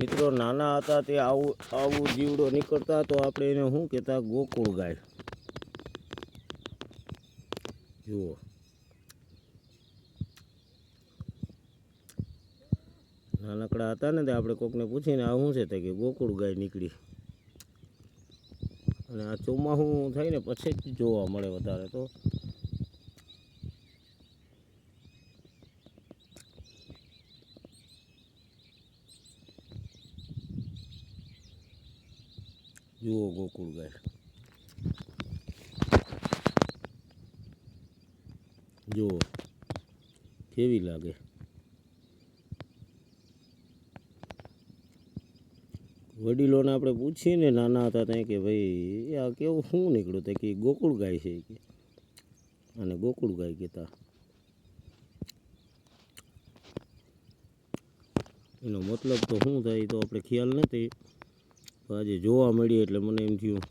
મિત્રો નાના હતા તે આવું આવું જીવડો નીકળતા તો આપણે એને શું કહેતા? ગોકુળ ગાય. જુઓ. નાનકડા હતા ને તે આપણે કોકને પૂછીને, આ શું છે? તે કે, ગોકુળ ગાય નીકળી. અને આ ચોમાસું થાય ને, પછી જ જોવા મળે વધારે તો. જુઓ ગોકુળ ગાય જુઓ કેવી લાગે વડીલોને આપણે પૂછીએ ને નાના હતા ત્યાં કે ભાઈ આ કેવું શું નીકળ્યું? તે કે ગોકુળ ગાય છે. કે અને ગોકુળ ગાય કહેતા. એનો મતલબ તો શું થાય તો આપણે ખ્યાલ નથી. આજે જોવા મળી એટલે મને એમ થયું